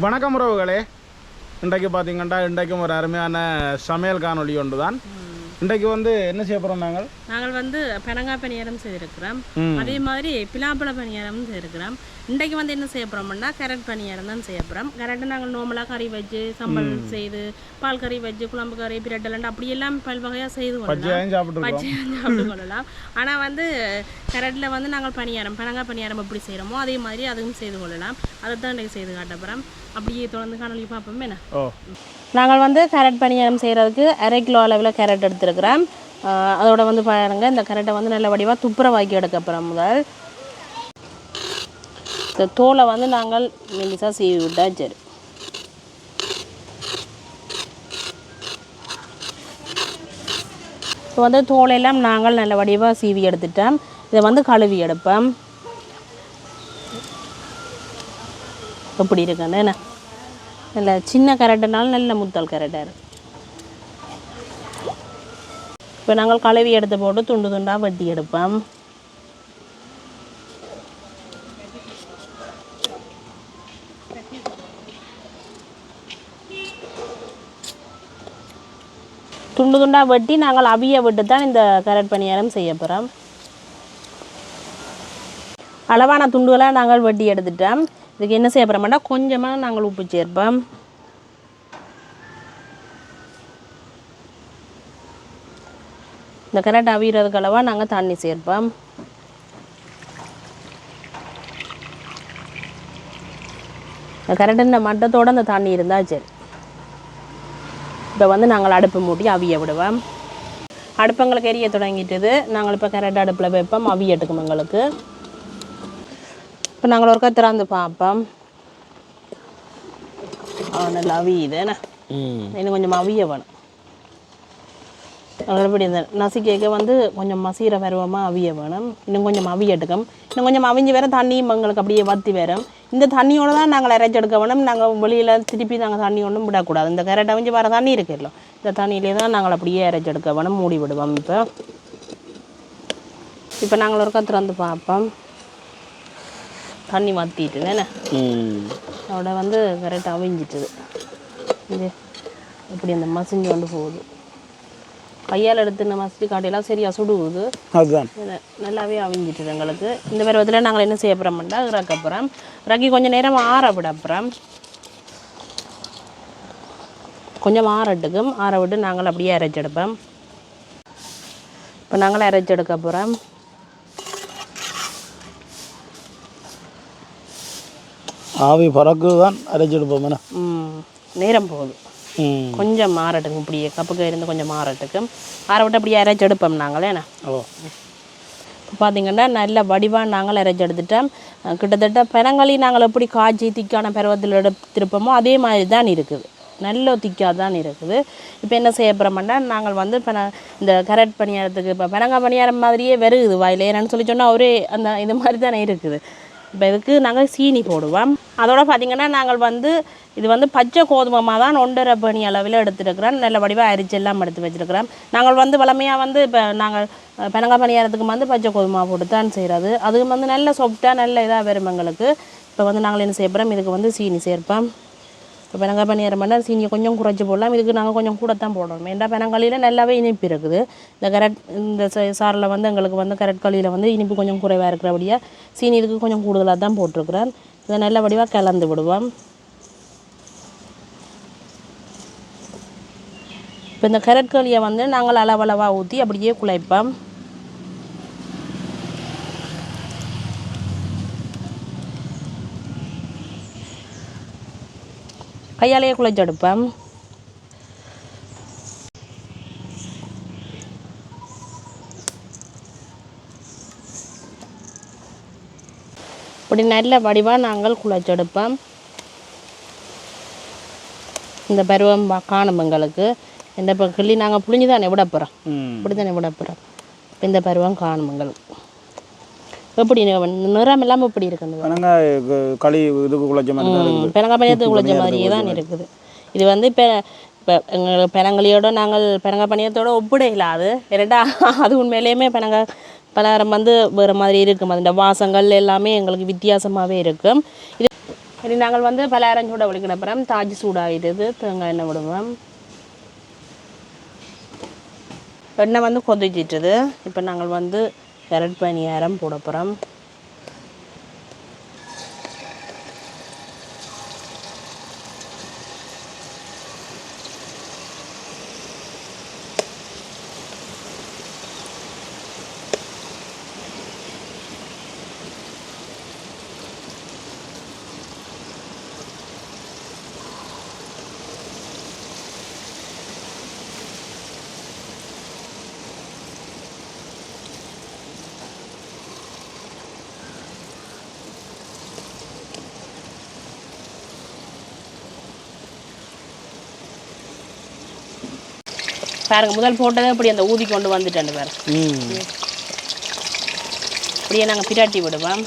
வணக்கம் உறவுகளே. இன்றைக்கு பார்த்தீங்கன்னா இன்றைக்கும் ஒரு அருமையான சமையல் காணொளி ஒன்று தான் இன்றைக்கு வந்து என்ன செய்ய போகிறோம் நாங்கள்? நாங்கள் வந்து பெனங்கா பணியாரம் செய்திருக்கிறோம். அதே மாதிரி பிலாப்பழ பணியாரம் செய்திருக்கிறோம். இன்றைக்கு வந்து என்ன செய்ய போகிறோம்னா கேரட் பணியாரம் தான் செய்ய போகிறோம் கேரட்டை நாங்கள் நார்மலாக கறி வச்சு சம்பல் செய்து பால் கறி வச்சு குழம்பு கறி பிரட்டலண்டு அப்படி எல்லாம் பல்வகையாக செய்து கொள்ளலாம். பச்சையாக சாப்பிட்டு கொள்ளலாம். ஆனால் வந்து கேரட்டில் வந்து நாங்கள் பணியாரம் பெனங்கா பணியாரம் எப்படி செய்கிறோமோ அதே மாதிரி அதுவும் செய்து கொள்ளலாம். அதை தான் இன்றைக்கு செய்து காட்ட போகிறோம் அப்படியே தொடர்ந்து காணொலி பார்ப்போம். என்ன? நாங்கள் வந்து கேரட் பணியாரம் செய்கிறதுக்கு அரை கிலோ அளவில் கேரட் எடுத்துருக்கிறோம். ஆஹ் அதோட வந்து பாருங்க இந்த கேரட்டை வந்து நல்ல வடிவாக துப்புரவாக்கி எடுக்க போகிறோம் முதல். இந்த தோலை வந்து நாங்கள் மெல்லிசாக சீவி விட்டா சரி. இப்போ வந்து தோலையெல்லாம் நாங்கள் நல்ல வடிவாக சீவி எடுத்துட்டோம். இதை வந்து கழுவி எடுப்போம். எப்படி இருக்குன்னு என்ன? நல்ல சின்ன கரட்டுனாலும் நல்ல முத்தல் கரட்டாக இருக்கு. இப்போ நாங்கள் கழுவி எடுத்து போட்டு துண்டு துண்டாக வெட்டி எடுப்போம். துண்டு துண்டாக வெட்டி நாங்கள் அவிய விட்டு தான் இந்த கரட் பணியாரம் செய்ய போகிறோம் அளவான துண்டுகளாக நாங்கள் வெட்டி எடுத்துட்டோம். இதுக்கு என்ன செய்ய போகிறோம்னா கொஞ்சமாக நாங்கள் உப்பு சேர்ப்போம். இந்த கரெக்ட் அவியறதுக்கு அளவாக நாங்கள் தண்ணி சேர்ப்போம். இந்த கரெக்டாக இந்த மட்டத்தோடு அந்த தண்ணி இருந்தால் சரி. இப்போ வந்து நாங்கள் அடுப்பு மூட்டி அவிய விடுவோம். அடுப்பங்களுக்கு எரிய தொடங்கிட்டது. நாங்கள் இப்போ கரெக்டாக அடுப்பில் வைப்போம். அவியட்டுக்கும் எங்களுக்கு. இப்போ நாங்கள் ஒருக்கா திறந்து பார்ப்போம் நல்லா அவியுது என்ன இன்னும் கொஞ்சம் அவிய வேணும் மறுபடி இந்த நசிக்க வந்து கொஞ்சம் மசீர பருவமாக அவிய வேணும் இன்னும் கொஞ்சம் அவியட்டுக்கும் இன்னும் கொஞ்சம் அவிஞ்சு வேற தண்ணியும் எங்களுக்கு அப்படியே வத்தி வரும் இந்த தண்ணியோட தான் நாங்கள் இறைச்சி எடுக்க வேணும் நாங்கள் வெளியில் திருப்பி நாங்கள் தண்ணி ஒன்றும் விடக்கூடாது இந்த கரெக்ட் அவிஞ்சு வர தண்ணி இருக்குல்ல இந்த தண்ணியிலே தான் நாங்கள் அப்படியே இறைச்சி எடுக்க வேணும் மூடி விடுவோம் இப்போ இப்போ நாங்கள் ஒருக்கா திறந்து பார்ப்போம் தண்ணி வத்திட்டு என்ன? அதோட வந்து கரெக்டாக அவிஞ்சிட்டுது. இது இப்படி அந்த மசிஞ்சு கொண்டு போகுது. கையால் எடுத்து இந்த மசிச்சு காட்டியெல்லாம் சரியாக சுடுகுது அதுதான். நல்லாவே அவிஞ்சிட்டுது எங்களுக்கு. இந்த பருவத்தில் நாங்கள் என்ன செய்ய போகிறோம்னா இறக்க போகிறோம் இறக்கி கொஞ்சம் நேரம் ஆற விட அப்புறம் கொஞ்சம் ஆறட்டுக்கும் ஆற விட்டு நாங்கள் அப்படியே அரைச்செடுப்போம் இப்போ நாங்கள் அரைச்செடுக்க போகிறோம் ஆவி பறக்கு தான் அரைச்செடுப்போம் என்ன ம், நேரம் போகுது. கொஞ்சம் மாறட்டுங்க இப்படியே கப்புக்கு இருந்து கொஞ்சம் மாறட்டுக்கு. ஆற விட்டு அப்படியே அரைச்சி எடுப்போம் நாங்களே ஓ. இப்போ பார்த்தீங்கன்னா நல்ல வடிவாக நாங்கள் அரைச்சி எடுத்துட்டோம். கிட்டத்தட்ட பெரங்களி நாங்கள் எப்படி காய்ச்சி திக்கான பருவத்தில் எடுத்திருப்போமோ அதே மாதிரி தான் இருக்குது. நல்ல திக்காக தான் இருக்குது. இப்போ என்ன செய்ய போகிறோம்னா நாங்கள் வந்து இப்போ இந்த கரெக்ட் பணியாரத்துக்கு இப்போ பெரங்காய் பணியாரம் மாதிரியே வருகுது வாயில். என்னன்னு சொல்லி சொன்னால் ஒரே அந்த இது மாதிரி தானே இருக்குது. இப்போ இதுக்கு நாங்கள் சீனி போடுவோம். அதோட பார்த்தீங்கன்னா நாங்கள் வந்து இது வந்து பச்சை கோதுமமாக தான் ஒன்றரை பணி அளவில் எடுத்துருக்கிறோம். நல்ல வடிவாக அரிச்சு எல்லாம் எடுத்து வச்சிருக்கிறோம். நாங்கள் வந்து வளமையாக வந்து இப்போ நாங்கள் பெனங்காய் பணியாரத்துக்கு வந்து பச்சை கோதுமை போட்டு தான் செய்கிறது அது வந்து நல்ல சொப்டாக நல்ல இதாக வரும் எங்களுக்கு. இப்போ வந்து நாங்கள் என்ன செய்ய இதுக்கு வந்து சீனி சேர்ப்போம். இப்போ பெனங்காய் பணியாரம் பண்ணால் சீனியை கொஞ்சம் குறைச்சி போடலாம் இதுக்கு நாங்கள் கொஞ்சம் கூட தான் போடணும் ஏன்டா பெனங்காலியில் நல்லாவே இனிப்பு இருக்குது இந்த கரெட் இந்த ச- சாரில் வந்து எங்களுக்கு வந்து கரெட் களியில் வந்து இனிப்பு கொஞ்சம் குறைவாக இருக்கிறபடியாக சீனி இதுக்கு கொஞ்சம் கூடுதலாக தான் போட்டிருக்கிறேன் இதை நல்ல வடிவாக கலந்து விடுவோம் இப்போ இந்த கரெட் களியை வந்து நாங்கள் அளவளவாக ஊற்றி அப்படியே குழைப்போம் கையாலேயே குழைச்செடுப்பேன் இப்படி நல்ல வடிவாக நாங்கள் குழைச்செடுப்போம் இந்த பருவம் காணும் எங்களுக்கு. இந்த கிள்ளி நாங்கள் புளிஞ்சு தானே விட போகிறோம் இப்படி தானே விட போகிறோம் இந்த பருவம் காணும் எங்களுக்கு. எப்படி நிறம் இல்லாமல் இப்படி இருக்குது? வெனங்காய் க- களி இதுக்கு குழைச்ச மாதிரி பெனங்காய் பணியத்துக்கு உழைச்ச மாதிரியே தான் இருக்குது. இது வந்து இப்போ இப்போ எங்கள் பெனங்களியோட நாங்கள் பெனங்காய் பணியத்தோட ஒப்பிடையில அது இரண்டா அது உண்மையிலேயுமே பெனங்காய் பலகாரம் வந்து வேறு மாதிரி இருக்கும். அந்த வாசங்கள் எல்லாமே எங்களுக்கு வித்தியாசமாகவே இருக்கும். இது சரி நாங்கள் வந்து பலகாரம் சூட வலிக்கிற அப்புறம் தாஜி சூடாகிடுது தேங்காய் எண்ணெய் விடுவோம். எண்ணெய் வந்து கொதிச்சிட்டுது. இப்போ நாங்கள் வந்து கேரட் பணியாரம் போட போகிறோம் பாருங்க முதல் போட்டதே இப்படி அந்த ஊதி கொண்டு வந்துட்டேன் பாரு ம். அப்படியே நாங்கள் பிராட்டி விடுவோம்.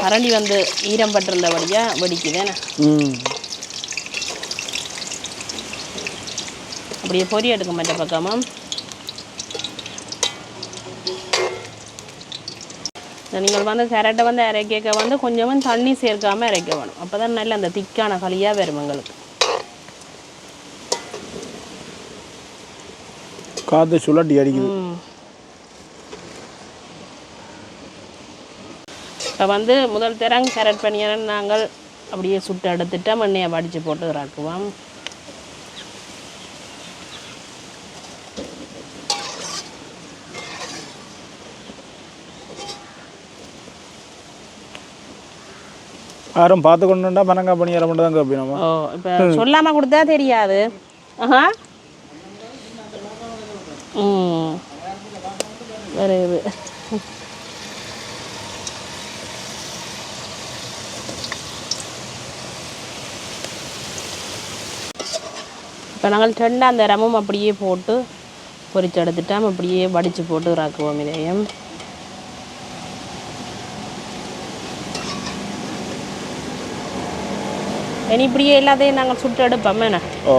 கரண்டி வந்து ஈரம் பட்டிருந்தபடியாக வெடிக்குதேண்ணே அப்படியே பொரி எடுக்க மற்ற பக்கமும் நீங்கள் வந்து கேரட்டை வந்து இறக்க வந்து கொஞ்சமும் தண்ணி சேர்க்காம இறக்க வேணும். அப்போ தான் நல்ல அந்த திக்கான களியாக வரும் எங்களுக்கு. காற்று சுழட்டி அடிக்குது. இப்போ வந்து முதல் தரம் கேரட் பனியாரம் நாங்கள் அப்படியே சுட்டு எடுத்துட்டா எண்ணெயை வடித்து போட்டு இறக்குவோம் யாரும் பார்த்து கொண்டுண்டா பனங்காய் பணியாரம் மட்டும் தான் கேட்போம் ஓ இப்போ சொல்லாமல் கொடுத்தா தெரியாது ஆஹா ம் வேறு இது இப்போ நாங்கள் ரெண்டு அந்த அப்படியே போட்டு பொறிச்சு எடுத்துட்டோம் அப்படியே வடித்து போட்டு இறக்குவோம் இதையும் இனி இப்படியே எல்லாத்தையும் நாங்கள் சுட்டு எடுப்போம். என்ன? ஓ.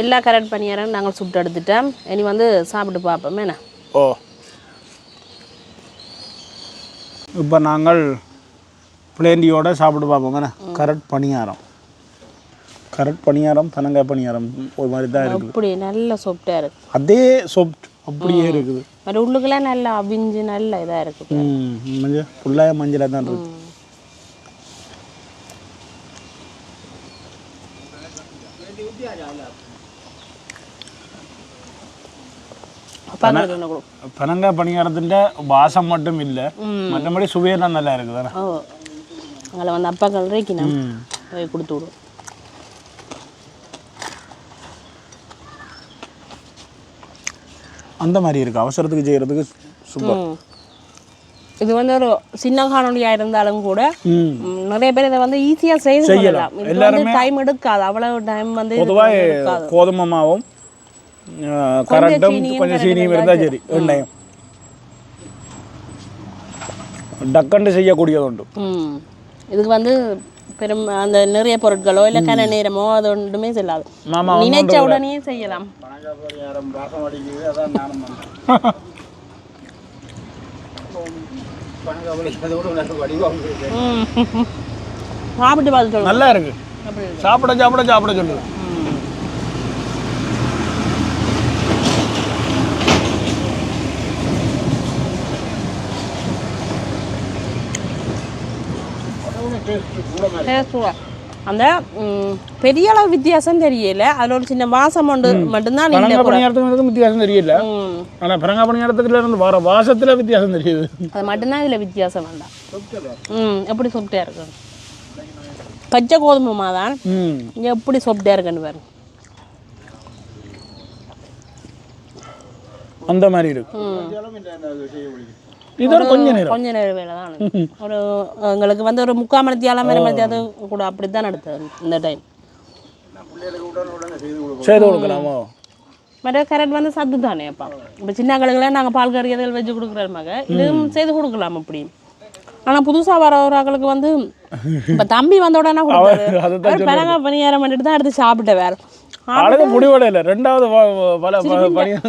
எல்லா கரெக்ட் பணியாரம் நாங்கள் சுட்டு எடுத்துட்டோம். இனி வந்து சாப்பிட்டு பார்ப்போம். என்ன? ஓ. இப்போ நாங்கள் பிளேண்டியோட சாப்பிட்டு பார்ப்போங்கண்ணே கரட் பணியாரம். கரட் பணியாரம் பனங்காய் பணியாரம் ஒரு மாதிரி தான் இருக்குது. அப்படி நல்ல சொப்டாக இருக்கு. அதே சொப்ட் அப்படியே இருக்குது. மற்ற உள்ளுக்கெல்லாம் நல்லா அவிஞ்சு நல்ல இதாக இருக்குது ம். மஞ்சள் ஃபுல்லாக மஞ்சளாக தான் இருக்குது வாசம் மட்டும் இல்லை. மற்றபடி சுவையெல்லாம் நல்லா இருக்குதானே ஓ அங்கே வந்து அப்பாக்கள் இறைக்கணும் ம். போய் கொடுத்து விடும் அந்த மாதிரி இருக்குது அவசரத்துக்கு செய்கிறதுக்கு சூப்பர். இது வந்து ஒரு சின்ன காணொலியாக இருந்தாலும் கூட நிறைய பேர் இதை வந்து கொள்ளலாம். இது வந்து டைம் எடுக்காது. அவ்வளவு டைம் வந்து கோதுமை மாவும் கரண்டும் கொஞ்சம் சீனியும் இருந்தால் சரி எண்ணெயும் டக்கண்டு செய்யக்கூடியது உண்டு ம். இதுக்கு வந்து பெரும் அந்த நிறைய பொருட்களோ இல்லை கன நேரமோ அது ஒன்றுமே செல்லாது. நினைச்ச உடனே செய்யலாம். சாப்பிட்டு பார்த்து சொல்லுங்க. நல்லா இருக்கு. சாப்பிட சாப்பிட சாப்பிட சொல்லுது அந்த பெரிய அளவு வித்தியாசம் தெரியல. அதுல ஒரு சின்ன வாசம் ஒன்று மட்டும்தான் பனங்காய் பணியாரத்துக்கு வித்தியாசம் தெரியல. ஆனால் பனங்காய் பணியாரத்துக்குள்ள இருந்து வர வாசத்தில் வித்தியாசம் தெரியுது. அது மட்டும்தான் இதில் வித்தியாசம் வேண்டாம். ம் எப்படி சொப்டாக இருக்கு பச்சை கோதுமை தான் எப்படி சொப்டாக இருக்குன்னு பாருங்க. அந்த மாதிரி இருக்கு ம் இது ஒரு கொஞ்ச நேரம். கொஞ்ச நேரம் வேலை தான். ஒரு எங்களுக்கு வந்து ஒரு முக்கால் மணி ஏழாம் மணி அது கூட அப்படி தான் எடுத்தது இந்த டைம் செய்து கொடுக்கலாமோ? மற்ற கரெக்ட் வந்து சத்து தானே அப்பா. இப்போ சின்ன கடைகளில் நாங்கள் பால் கறி எதில் வச்சு கொடுக்குற மக. இதுவும் செய்து கொடுக்கலாம் அப்படி. ஆனால் புதுசாக வர ஒரு ஆட்களுக்கு வந்து இப்போ தம்பி வந்த உடனே கொடுத்தாரு. பனங்காய் பணியாரம் பண்ணிட்டு தான் எடுத்து சாப்பிட்ட வேற அழகு முடிவடை இல்லை. ரெண்டாவது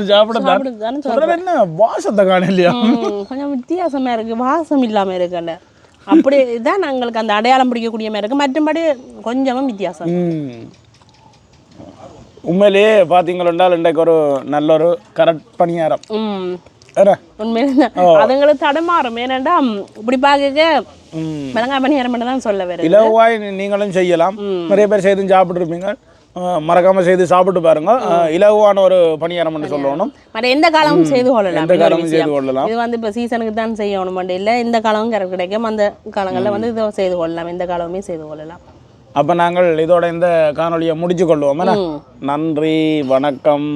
சாப்பிட என்ன வாசத்தை காண இல்லையா? கொஞ்சம் வித்தியாசமா இருக்கு. வாசம் இல்லாம இருக்குல்ல. அப்படி தான் எங்களுக்கு அந்த அடையாளம் பிடிக்கக்கூடிய மாதிரி இருக்கு. மற்றபடி கொஞ்சமும் வித்தியாசம். உண்மையிலேயே பார்த்தீங்களா இன்றைக்கு ஒரு நல்ல ஒரு கரெக்ட் பணியாரம். உண்மையில அதுங்களுக்கு தடமாறும். ஏன்னாண்டா ம், இப்படி பார்க்க. மிளகாய் பணியாரம் மட்டும் தான் சொல்ல இலவாய் நீ- நீங்களும் செய்யலாம். நிறைய பேர் செய்து சாப்பிட்ருப்பீங்க மறக்காம செய்து சாப்பிட்டு பாருங்க. இலகுவான ஒரு பணியாரம்னு சொல்லணும். மற்ற எந்த காலமும் செய்து கொள்ளலாம். எந்த காலமும் செய்து. கொள்ளலாம். இது வந்து இப்போ சீசனுக்கு தான் செய்யணும் இல்லை இந்த காலமும் கிடைக்கும். அந்த காலங்களில் வந்து இதை செய்து கொள்ளலாம். எந்த காலமுமே செய்து கொள்ளலாம். அப்போ நாங்கள் இதோட இந்த காணொளியை முடிச்சு கொள்வோம். நன்றி வணக்கம்.